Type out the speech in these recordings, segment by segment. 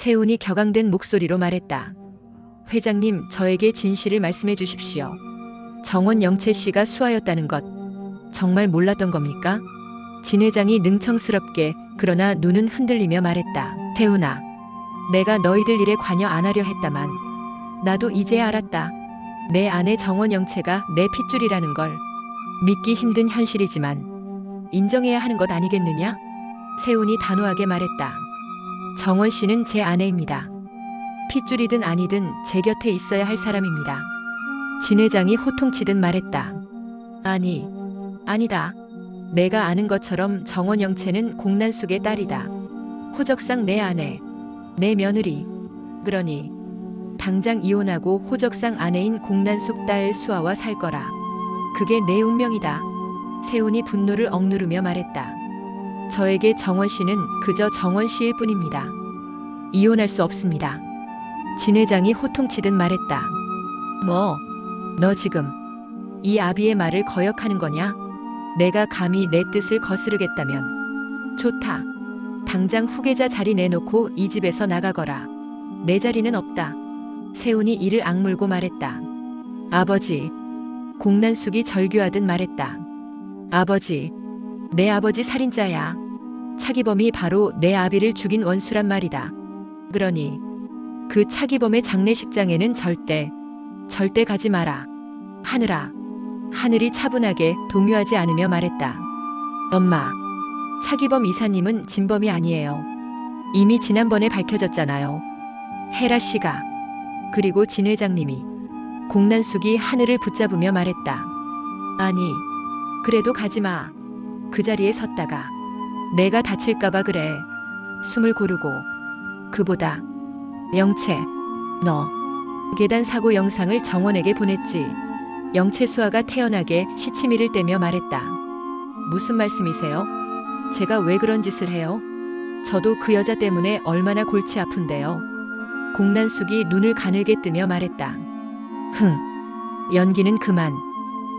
세훈이 격앙된 목소리로 말했다. 회장님, 저에게 진실을 말씀해 주십시오. 정원 영채 씨가 수하였다는 것 정말 몰랐던 겁니까? 진 회장이 능청스럽게 그러나 눈은 흔들리며 말했다. 태훈아, 내가 너희들 일에 관여 안 하려 했다만 나도 이제야 알았다. 내 아내 정원 영채가 내 핏줄이라는 걸 믿기 힘든 현실이지만 인정해야 하는 것 아니겠느냐? 세훈이 단호하게 말했다. 정원 씨는 제 아내입니다. 핏줄이든 아니든 제 곁에 있어야 할 사람입니다. 진 회장이 호통치듯 말했다. 아니, 아니다. 내가 아는 것처럼 정원 영채는 공난숙의 딸이다. 호적상 내 아내, 내 며느리. 그러니 당장 이혼하고 호적상 아내인 공난숙 딸 수아와 살 거라. 그게 내 운명이다. 세훈이 분노를 억누르며 말했다. 저에게 정원 씨는 그저 정원 씨일 뿐입니다. 이혼할 수 없습니다. 진 회장이 호통치듯 말했다. 뭐, 너 지금 이 아비의 말을 거역하는 거냐? 내가 감히 내 뜻을 거스르겠다면 좋다. 당장 후계자 자리 내놓고 이 집에서 나가거라. 내 자리는 없다. 세훈이 이를 악물고 말했다. 아버지. 공난숙이 절규하듯 말했다. 아버지. 내 아버지 살인자야. 차기범이 바로 내 아비를 죽인 원수란 말이다. 그러니 그 차기범의 장례식장에는 절대, 절대 가지 마라. 하늘아. 하늘이 차분하게 동요하지 않으며 말했다. 엄마. 차기범 이사님은 진범이 아니에요. 이미 지난번에 밝혀졌잖아요. 헤라 씨가. 그리고 진 회장님이. 공난숙이 하늘을 붙잡으며 말했다. 아니, 그래도 가지 마. 그 자리에 섰다가 내가 다칠까봐 그래. 숨을 고르고. 그보다 영채, 너 계단 사고 영상을 정원에게 보냈지. 영채 수아가 태연하게 시치미를 떼며 말했다. 무슨 말씀이세요? 제가 왜 그런 짓을 해요? 저도 그 여자 때문에 얼마나 골치 아픈데요. 공난숙이 눈을 가늘게 뜨며 말했다. 흥, 연기는 그만.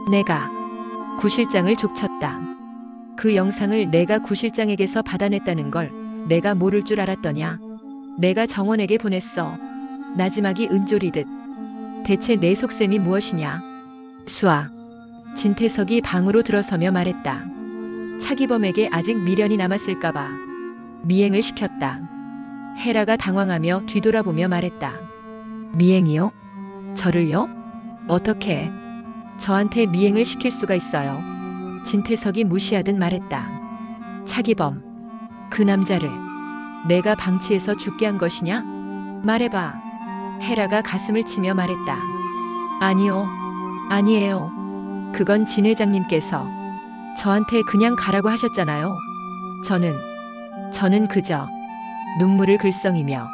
내가 구실장을 족쳤다. 그 영상을 내가 구실장에게서 받아냈다는 걸 내가 모를 줄 알았더냐. 내가 정원에게 보냈어. 나지막이 은졸이듯. 대체 내 속셈이 무엇이냐? 수아. 진태석이 방으로 들어서며 말했다. 차기범에게 아직 미련이 남았을까봐 미행을 시켰다. 헤라가 당황하며 뒤돌아보며 말했다. 미행이요? 저를요? 어떻게? 저한테 미행을 시킬 수가 있어요. 진태석이 무시하듯 말했다. 차기범. 그 남자를 내가 방치해서 죽게 한 것이냐? 말해봐. 헤라가 가슴을 치며 말했다. 아니요. 아니에요. 그건 진 회장님께서 저한테 그냥 가라고 하셨잖아요. 저는, 저는 그저 눈물을 글썽이며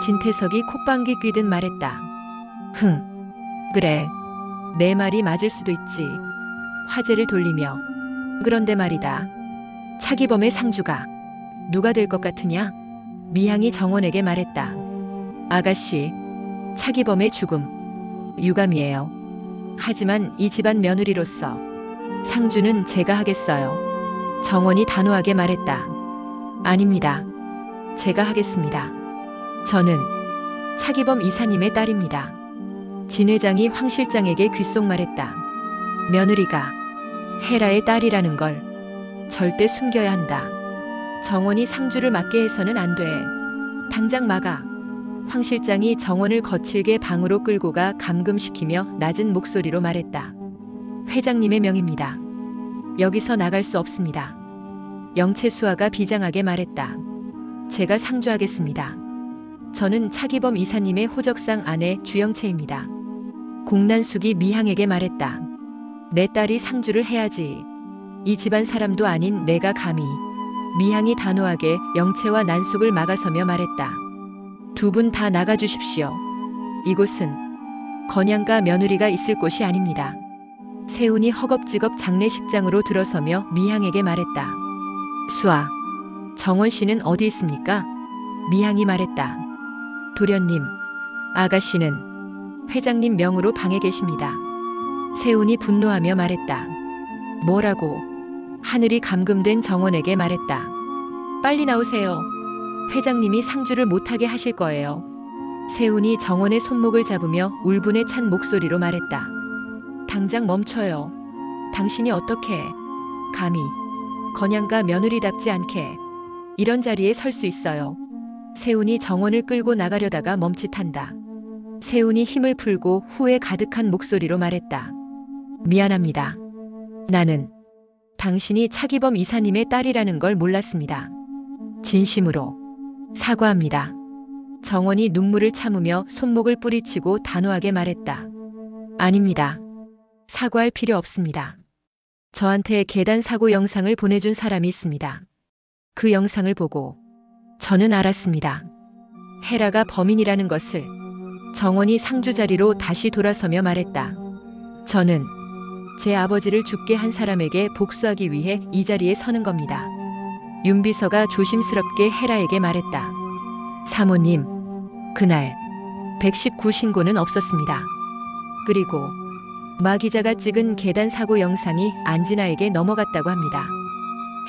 진태석이 콧방귀 뀌듯 말했다. 흥, 그래. 내 말이 맞을 수도 있지. 화제를 돌리며. 그런데 말이다. 차기범의 상주가 누가 될 것 같으냐? 미향이 정원에게 말했다. 아가씨, 차기범의 죽음. 유감이에요. 하지만 이 집안 며느리로서 상주는 제가 하겠어요. 정원이 단호하게 말했다. 아닙니다. 제가 하겠습니다. 저는 차기범 이사님의 딸입니다. 진 회장이 황 실장에게 귓속 말했다. 며느리가 헤라의 딸이라는 걸 절대 숨겨야 한다. 정원이 상주를 맡게 해서는 안 돼. 당장 막아. 황 실장이 정원을 거칠게 방으로 끌고 가 감금시키며 낮은 목소리로 말했다. 회장님의 명입니다. 여기서 나갈 수 없습니다. 영채수아가 비장하게 말했다. 제가 상주하겠습니다. 저는 차기범 이사님의 호적상 아내 주영채입니다. 공난숙이 미향에게 말했다. 내 딸이 상주를 해야지. 이 집안 사람도 아닌 내가 감히. 미향이 단호하게 영채와 난숙을 막아서며 말했다. 두 분 다 나가주십시오. 이곳은 건양가 며느리가 있을 곳이 아닙니다. 세훈이 허겁지겁 장례식장으로 들어서며 미향에게 말했다. 수아, 정원 씨는 어디 있습니까? 미향이 말했다. 도련님, 아가씨는 회장님 명으로 방에 계십니다. 세훈이 분노하며 말했다. 뭐라고? 하늘이 감금된 정원에게 말했다. 빨리 나오세요. 회장님이 상주를 못하게 하실 거예요. 세훈이 정원의 손목을 잡으며 울분에 찬 목소리로 말했다. 당장 멈춰요. 당신이 어떻게 감히 건양가 며느리답지 않게 이런 자리에 설 수 있어요. 세훈이 정원을 끌고 나가려다가 멈칫한다. 세훈이 힘을 풀고 후회 가득한 목소리로 말했다. 미안합니다. 나는 당신이 차기범 이사님의 딸이라는 걸 몰랐습니다. 진심으로 사과합니다. 정원이 눈물을 참으며 손목을 뿌리치고 단호하게 말했다. 아닙니다. 사과할 필요 없습니다. 저한테 계단 사고 영상을 보내준 사람이 있습니다. 그 영상을 보고 저는 알았습니다. 헤라가 범인이라는 것을 정원이 상주 자리로 다시 돌아서며 말했다. 저는 제 아버지를 죽게 한 사람에게 복수하기 위해 이 자리에 서는 겁니다. 윤비서가 조심스럽게 헤라에게 말했다. 사모님, 그날 119 신고는 없었습니다. 그리고 마 기자가 찍은 계단 사고 영상이 안진아에게 넘어갔다고 합니다.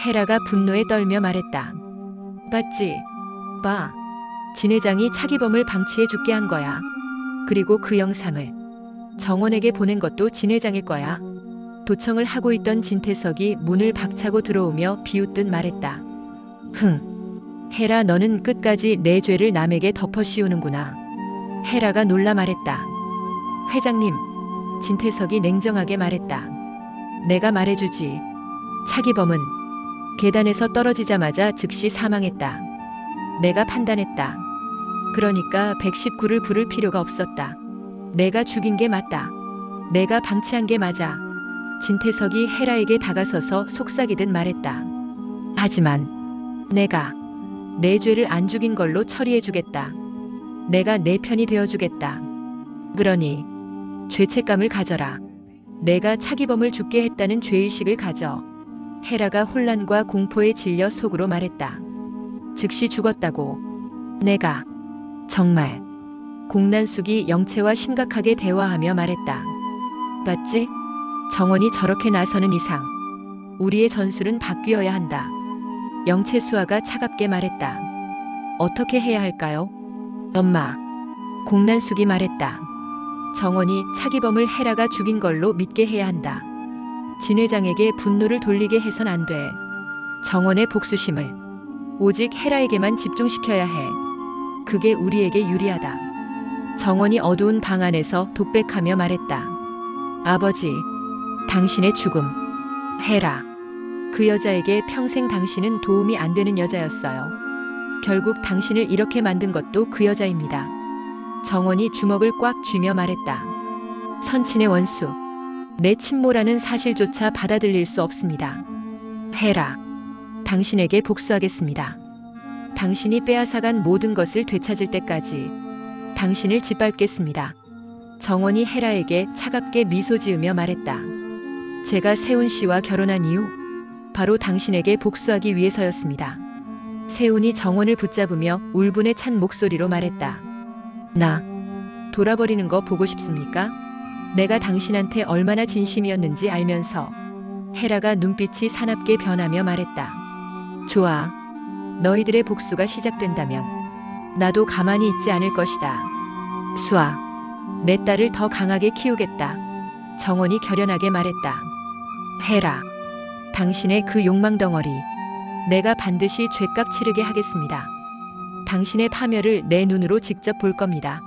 헤라가 분노에 떨며 말했다. 봤지? 봐. 진 회장이 차기범을 방치해 죽게 한 거야. 그리고 그 영상을 정원에게 보낸 것도 진 회장일 거야. 도청을 하고 있던 진태석이 문을 박차고 들어오며 비웃듯 말했다. 흥. 헤라 너는 끝까지 내 죄를 남에게 덮어 씌우는구나. 헤라가 놀라 말했다. 회장님, 진태석이 냉정하게 말했다. 내가 말해주지. 차기범은 계단에서 떨어지자마자 즉시 사망했다. 내가 판단했다. 그러니까 119를 부를 필요가 없었다. 내가 죽인 게 맞다. 내가 방치한 게 맞아. 진태석이 헤라에게 다가서서 속삭이듯 말했다. 하지만 내가 내 죄를 안 죽인 걸로 처리해 주겠다. 내가 내 편이 되어 주겠다. 그러니 죄책감을 가져라. 내가 차기범을 죽게 했다는 죄의식을 가져. 헤라가 혼란과 공포에 질려 속으로 말했다. 즉시 죽었다고. 내가 정말 공난숙이 영채와 심각하게 대화하며 말했다. 맞지? 정원이 저렇게 나서는 이상 우리의 전술은 바뀌어야 한다. 영채수아가 차갑게 말했다. 어떻게 해야 할까요? 엄마. 공난숙이 말했다. 정원이 차기범을 헤라가 죽인 걸로 믿게 해야 한다. 진 회장에게 분노를 돌리게 해선 안 돼. 정원의 복수심을 오직 헤라에게만 집중시켜야 해. 그게 우리에게 유리하다. 정원이 어두운 방 안에서 독백하며 말했다. 아버지, 당신의 죽음. 헤라. 그 여자에게 평생 당신은 도움이 안 되는 여자였어요. 결국 당신을 이렇게 만든 것도 그 여자입니다. 정원이 주먹을 꽉 쥐며 말했다. 선친의 원수. 내 친모라는 사실조차 받아들일 수 없습니다. 헤라. 당신에게 복수하겠습니다. 당신이 빼앗아간 모든 것을 되찾을 때까지 당신을 짓밟겠습니다. 정원이 헤라에게 차갑게 미소 지으며 말했다. 제가 세훈 씨와 결혼한 이유 바로 당신에게 복수하기 위해서였습니다. 세훈이 정원을 붙잡으며 울분에 찬 목소리로 말했다. 나 돌아버리는 거 보고 싶습니까? 내가 당신한테 얼마나 진심이었는지 알면서 헤라가 눈빛이 사납게 변하며 말했다. 좋아. 너희들의 복수가 시작된다면 나도 가만히 있지 않을 것이다. 수아, 내 딸을 더 강하게 키우겠다. 정원이 결연하게 말했다. 헤라, 당신의 그 욕망 덩어리, 내가 반드시 죄값 치르게 하겠습니다. 당신의 파멸을 내 눈으로 직접 볼 겁니다.